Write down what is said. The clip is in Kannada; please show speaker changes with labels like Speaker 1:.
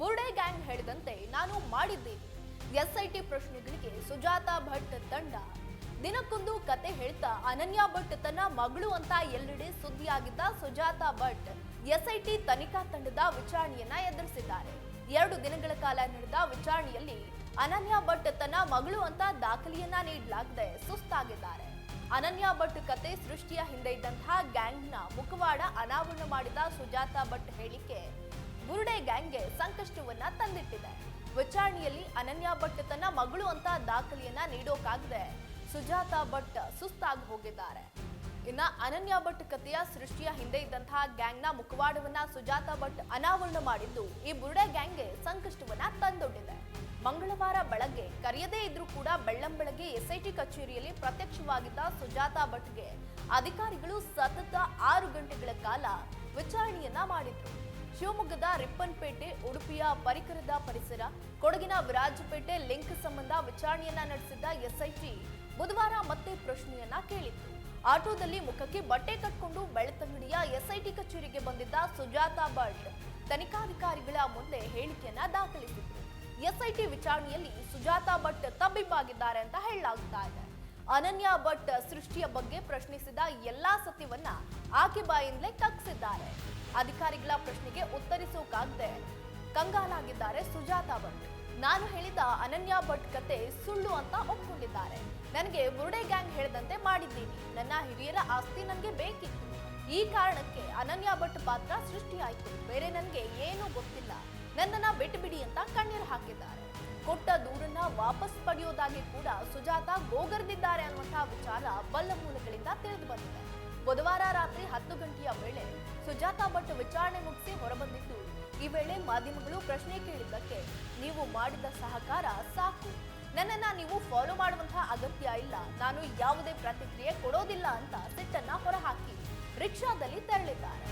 Speaker 1: ಬುರ್ಡೆ ಗ್ಯಾಂಗ್ ಹೇಳಿದಂತೆ ನಾನು ಮಾಡಿದ್ದೀನಿ. ಎಸ್ಐಟಿ ಪ್ರಶ್ನೆಗಳಿಗೆ ಸುಜಾತಾ ಭಟ್ ತಂಡ. ದಿನಕ್ಕೊಂದು ಕತೆ ಹೇಳ್ತಾ ಅನನ್ಯ ಭಟ್ ತನ್ನ ಮಗಳು ಅಂತ ಎಲ್ಲೆಡೆ ಸುದ್ದಿಯಾಗಿದ್ದ ಸುಜಾತಾ ಭಟ್ ಎಸ್ಐಟಿ ತನಿಖಾ ತಂಡದ ವಿಚಾರಣೆಯನ್ನ ಎದುರಿಸಿದ್ದಾರೆ. ಎರಡು ದಿನಗಳ ಕಾಲ ನಡೆದ ವಿಚಾರಣೆಯಲ್ಲಿ ಅನನ್ಯ ಭಟ್ ತನ್ನ ಮಗಳು ಅಂತ ದಾಖಲೆಯನ್ನ ನೀಡಲಾಗದೆ ಸುಸ್ತಾಗಿದ್ದಾರೆ. ಅನನ್ಯ ಭಟ್ ಕತೆ ಸೃಷ್ಟಿಯ ಹಿಂದೆ ಇದ್ದಂತಹ ಗ್ಯಾಂಗ್ನ ಮುಖವಾಡ ಅನಾವರಣ ಮಾಡಿದ ಸುಜಾತಾ ಭಟ್ ಹೇಳಿಕೆ ಬುರುಡೆ ಗ್ಯಾಂಗ್ಗೆ ಸಂಕಷ್ಟವನ್ನ ತಂದಿಟ್ಟಿದೆ. ವಿಚಾರಣೆಯಲ್ಲಿ ಅನನ್ಯ ಭಟ್ ತನ್ನ ಮಗಳು ಅಂತ ದಾಖಲೆಯನ್ನ ನೀಡೋಕಾಗದೆ. ಸುಜಾತಾ ಭಟ್ ಸುಸ್ತಾಗಿ ಹೋಗಿದ್ದಾರೆ. ಇನ್ನ ಅನನ್ಯ ಭಟ್ ಕಥೆಯ ಸೃಷ್ಟಿಯ ಹಿಂದೆ ಇದ್ದಂತಹ ಗ್ಯಾಂಗ್ನ ಮುಖವಾಡವನ್ನ ಸುಜಾತಾ ಭಟ್ ಅನಾವರಣ ಮಾಡಿದ್ದು ಈ ಬುರುಡೆ ಗ್ಯಾಂಗ್ಗೆ ಸಂಕಷ್ಟವನ್ನ ತಂದೊಡ್ಡಿದೆ. ಮಂಗಳವಾರ ಬೆಳಗ್ಗೆ ಕರೆಯದೇ ಇದ್ರೂ ಕೂಡ ಬೆಳ್ಳಂಬೆಳಗ್ಗೆ ಎಸ್ಐಟಿ ಕಚೇರಿಯಲ್ಲಿ ಪ್ರತ್ಯಕ್ಷವಾಗಿದ್ದ ಸುಜಾತಾ ಭಟ್ಗೆ ಅಧಿಕಾರಿಗಳು ಸತತ ಆರು ಗಂಟೆಗಳ ಕಾಲ ವಿಚಾರಣೆಯನ್ನ ಮಾಡಿದ್ರು. ಶಿವಮೊಗ್ಗದ ರಿಪ್ಪನ್ಪೇಟೆ, ಉಡುಪಿಯ ಪರಿಕರದ ಪರಿಸರ, ಕೊಡಗಿನ ವಿರಾಜಪೇಟೆ ಲಿಂಕ್ ಸಂಬಂಧ ವಿಚಾರಣೆಯನ್ನ ನಡೆಸಿದ್ದ ಎಸ್ಐಟಿ ಬುಧವಾರ ಮತ್ತೆ ಪ್ರಶ್ನೆಯನ್ನ ಕೇಳಿತ್ತು. ಆಟೋದಲ್ಲಿ ಮುಖಕ್ಕೆ ಬಟ್ಟೆ ಕಟ್ಕೊಂಡು ಬೆಳ್ತಂಗಡಿಯ ಎಸ್ಐಟಿ ಕಚೇರಿಗೆ ಬಂದಿದ್ದ ಸುಜಾತಾ ಭಟ್ ತನಿಖಾಧಿಕಾರಿಗಳ ಮುಂದೆ ಹೇಳಿಕೆಯನ್ನ ದಾಖಲಿಸಿದ್ರು. ಎಸ್ಐಟಿ ವಿಚಾರಣೆಯಲ್ಲಿ ಸುಜಾತಾ ಭಟ್ ತಬ್ಬಿಬ್ಬಾಗಿದ್ದಾರೆ ಅಂತ ಹೇಳಲಾಗ್ತಾ ಇದೆ. ಅನನ್ಯ ಭಟ್ ಸೃಷ್ಟಿಯ ಬಗ್ಗೆ ಪ್ರಶ್ನಿಸಿದ ಎಲ್ಲಾ ಸತ್ಯವನ್ನ ಆಕೆ ಬಾಯಿಂದಲೇ ಕಕ್ಸಿದ್ದಾರೆ ಅಧಿಕಾರಿಗಳ ಪ್ರಶ್ನೆಗೆ ಉತ್ತರಿಸೋಕಾಗದೆ ಕಂಗಾಲಾಗಿದ್ದಾರೆ ಸುಜಾತಾ ಭಟ್. ನಾನು ಹೇಳಿದ ಅನನ್ಯ ಭಟ್ ಕತೆ ಸುಳ್ಳು ಅಂತ ಒಪ್ಪಿಕೊಂಡಿದ್ದಾರೆ ನನಗೆ ಬುರುಡೆ ಗ್ಯಾಂಗ್ ಹೇಳಿದಂತೆ ಮಾಡಿದ್ದೀನಿ. ನನ್ನ ಹಿರಿಯರ ಆಸ್ತಿ ನನಗೆ ಬೇಕಿತ್ತು. ಈ ಕಾರಣಕ್ಕೆ ಅನನ್ಯ ಭಟ್ ಪಾತ್ರ ಸೃಷ್ಟಿಯಾಯಿತು. ಬೇರೆ ನನಗೆ ಏನೂ ಗೊತ್ತಿಲ್ಲ. ನನ್ನನ್ನ ಬಿಟ್ಟು ಬಿಡಿ ಅಂತ ಕಣ್ಣೀರು ಹಾಕಿದ್ದಾರೆ. ಕೊಟ್ಟ ದೂರನ್ನ ವಾಪಸ್ ಪಡೆಯೋದಾಗಿ ಕೂಡ ಸುಜಾತ ಗೋಗರ್ದಿದ್ದಾರೆ ಅನ್ನುವಂತಹ ವಿಚಾರ ಬಲ್ಲ ಮೂಲಗಳಿಂದ ತಿಳಿದು ಬಂದಿದೆ. ಬುಧವಾರ ರಾತ್ರಿ ಹತ್ತು ಗಂಟೆಯ ವೇಳೆ ಸುಜಾತಾ ಭಟ್ ವಿಚಾರಣೆ ಮುಗಿಸಿ ಹೊರಬಂದಿದ್ದು, ಈ ವೇಳೆ ಮಾಧ್ಯಮಗಳು ಪ್ರಶ್ನೆ ಕೇಳಿದ್ದಕ್ಕೆ ನೀವು ಮಾಡಿದ ಸಹಕಾರ ಸಾಕು. ನನ್ನನ್ನ ನೀವು ಫಾಲೋ ಮಾಡುವಂತಹ ಅಗತ್ಯ ಇಲ್ಲ. ನಾನು ಯಾವುದೇ ಪ್ರತಿಕ್ರಿಯೆ ಕೊಡೋದಿಲ್ಲ ಅಂತ ಸಿಟ್ಟನ್ನ ಹೊರಹಾಕಿ ರಿಕ್ಷಾದಲ್ಲಿ ತೆರಳಿದ್ದಾರೆ.